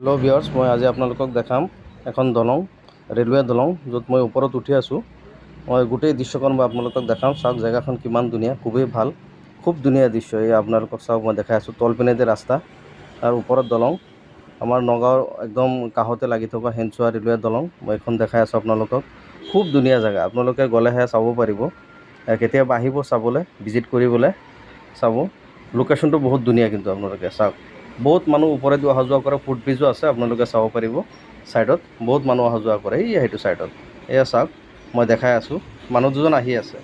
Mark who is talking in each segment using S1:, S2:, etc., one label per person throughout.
S1: Hello' viewers মই আজি আপোনালোকক দেখাম এখন দলং, ৰেলৱে দলং, য'ত মই ওপৰত উঠি আছোঁ। মই গোটেই দৃশ্যখন মই আপোনালোকক দেখাম, চাওক জেগাখন কিমান ধুনীয়া, খুবেই ভালো, খুব ধুনীয়া দৃশ্য। এই আপোনালোকক চাওক, মই দেখাই আছোঁ তলপিনেদি ৰাস্তা আৰু ওপৰত দলং। আমাৰ নগাঁৱৰ একদম কাষতে লাগি থকা হেনচোৱা ৰেলৱে দলং, মই এইখন দেখাই আছোঁ আপোনালোকক। খুব ধুনীয়া জেগা, আপোনালোকে গ'লেহে চাব পাৰিব। কেতিয়াবা আহিব চাবলৈ, ভিজিট কৰিবলৈ চাব। লোকেশ্যনটো বহুত ধুনীয়া কিন্তু আপোনালোকে, চাওক। বহুত মানুহ ওপৰেদি অহা যোৱা কৰে ফুট ব্ৰিজো আছে আপোনালোকে চাব পাৰিব ছাইডত বহুত মানুহ অহা যোৱা কৰে এইয়া সেইটো ছাইডত এয়া চাওক মই দেখাই আছোঁ মানুহ দুজন আহি আছে।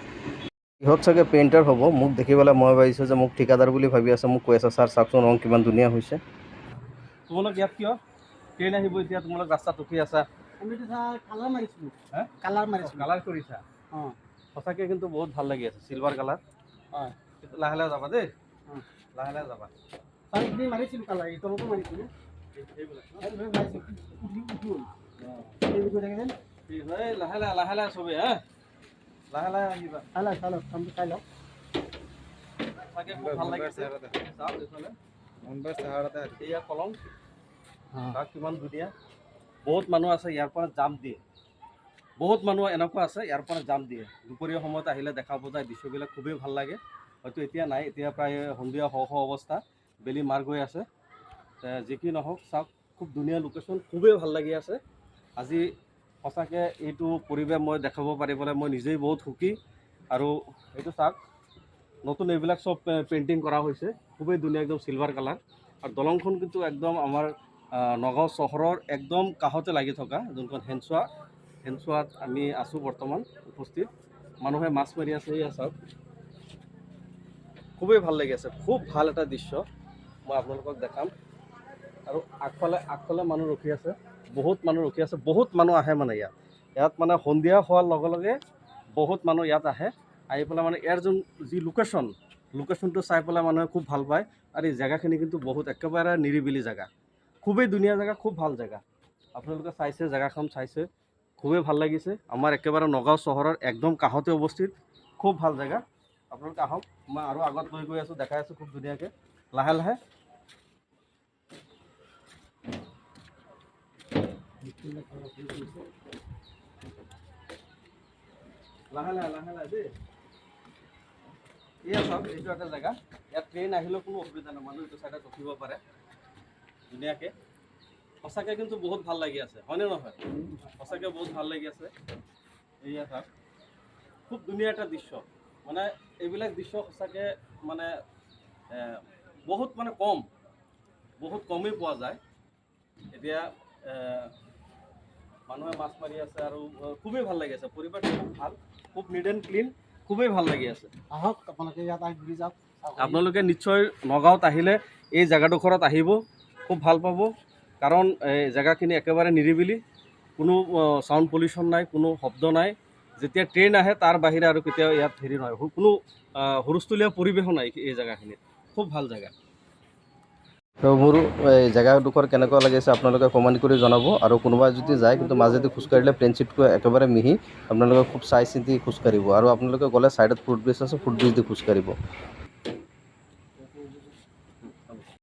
S1: ইহঁত চাগে পেইণ্টাৰ হ'ব মোক দেখি পেলাই মই ভাবিছোঁ যে মোক ঠিকাদাৰ বুলি ভাবি আছে মোক কৈ আছে ছাৰ চাওকচোন ৰং কিমান ধুনীয়া হৈছে। তোমালোক ইয়াত কিয়? ট্ৰেইন আহিব এতিয়া তোমালোক ৰাস্তাত ৰখি আছা।
S2: আমি তো স্যার কালার মারিছিলো
S1: হ্যাঁ? কালাৰ কৰিছা?
S2: হ্যাঁ
S1: সঁচাকৈ কিন্তু বহুত ভালো লাগি আছে চিলভাৰ কালাৰ
S2: হয়।
S1: লাহে লাহে যাবা দেই। লাহে লাহে যাবা।
S2: মারিছিল এই মারিছিল
S1: লাহে লাহে লাহে লাহে চবেই হা লাহে লাহে আহিবা
S2: চালো চালো আমি চাই লও
S1: খুব ভালো লাগিছে। চাওক এইফালে এয়া কলং
S2: হ্যাঁ।
S1: কিমান ধুনীয়া। বহুত মানুহ আছে ইয়াৰ পৰা জাম দিয়ে। বহুত মানুহ এনেকুৱা আছে ইয়াৰ পৰা জাম দিয়ে। দুপৰীয়া সময়ত আহিলে দেখা পোৱা যায়। দৃশ্যবিলাক খুবেই ভালো লাগে। হয়তো এতিয়া নাই এতিয়া প্ৰায় সন্ধিয়া শ শ অৱস্থা। বেলি মাৰ গৈ আছে। যি কি নহওক, চাওক, খুব ধুনীয়া লোকেশ্যন খুবেই ভালো লাগি আছে। আজি সঁচাকৈ এইটো পৰিৱেশ মই দেখাব পাৰি পেলাই মই নিজেই বহুত সুখী। আৰু এইটো চাওক, নতুন এইবিলাক চব পেইণ্টিং কৰা হৈছে। খুবেই ধুনীয়া একদম চিলভাৰ কালাৰ আৰু দলংখন কিন্তু একদম আমাৰ নগাঁও চহৰৰ একদম কাষতে লাগি থকা যোনখন হেনচোৱা। হেনচোৱাত আমি আছোঁ বৰ্তমান উপস্থিত। মানুহে মাছ মাৰি আছে এয়া চাওক। খুবেই ভালো লাগি আছে। খুব ভালো এটা দৃশ্য। মই আপোনালোকক দেখাম। আৰু আগফালে আগফালে মানুহ ৰখি আছে। বহুত মানুহ ৰখি আছে। বহুত মানুহ আহে মানে ইয়াত। ইয়াত মানে সন্ধিয়া হোৱাৰ লগে লগে বহুত মানুহ ইয়াত আহে। আহি পেলাই মানে ইয়াৰ যোন যি লোকেশ্যন লোকেশ্যনটো চাই পেলাই মানুহে খুব ভালো পায়। আৰু এই জেগাখিনি কিন্তু বহুত একেবাৰে নিৰিবিলি জেগা। খুবেই ধুনীয়া জেগা, খুব ভালো জেগা। আপোনালোকে চাইছে, জেগাখন চাইছে। খুবেই ভালো লাগিছে। আমাৰ একেবাৰে নগাঁও চহৰৰ একদম কাষতে অৱস্থিত। খুব ভালো জেগা। আপোনালোকে আহক। মই আৰু আগত লৈ গৈ আছোঁ, দেখাই আছোঁ খুব ধুনীয়াকৈ। লাহে লাহে লাহে লাহে লাহে লাহে দেই এয়া চাওক, এইটো এটা জেগা। ইয়াত ট্ৰেইন আহিলেও কোনো অসুবিধা নহয় মানুহ এইটো চাইডত ৰখিব পাৰে। ধুনীয়াকৈ। সঁচাকৈ কিন্তু বহুত ভালো লাগি আছে, হয়নে নহয়? সঁচাকৈ বহুত ভালো লাগি আছে। এয়া চাওক। খুব ধুনীয়া এটা দৃশ্য। মানে এইবিলাক দৃশ্য সঁচাকৈ মানে বহুত মানে কম। বহুত কমেই পোৱা যায়। এতিয়া মানুহে মাছ মাৰি আছে আৰু খুবেই ভালো লাগি আছে। পৰিৱেশটো খুব ভালো খুব নিট এণ্ড ক্লিন খুবেই ভালো লাগি আছে।
S2: আহক আপোনালোকে ইয়াত আহি ঘূৰি যাওক
S1: আপোনালোকে নিশ্চয় নগাঁৱত আহিলে এই জেগাডোখৰত আহিব খুব ভালো পাব কাৰণ এই জেগাখিনি একেবাৰে নিৰিবিলি কোনো চাউণ্ড পলিউশ্যন নাই কোনো শব্দ নাই। যেতিয়া ট্ৰেইন আহে তাৰ বাহিৰে আৰু কেতিয়াও ইয়াত হেৰি নহয় কোনো হুলস্থুলীয়া পৰিৱেশো নাই এই জেগাখিনিত। খুব ভালো জেগা। মোৰ জেগাডোখৰ কেনেকুৱা লাগিছে আপোনালোকে কমেণ্ট কৰি জনাব। আৰু কোনোবা যদি যায়, কিন্তু মাজেদি খোজকাঢ়িলে ফ্ৰেণ্ডশ্বিপটো একেবাৰে মিহি, আপোনালোকে খুব চাই চিন্তি খোজকাঢ়িব আৰু আপোনালোকে গ'লে ছাইডত ফুট ব্ৰিজ আছে ফুট ব্ৰিজ দি খোজকাঢ়িব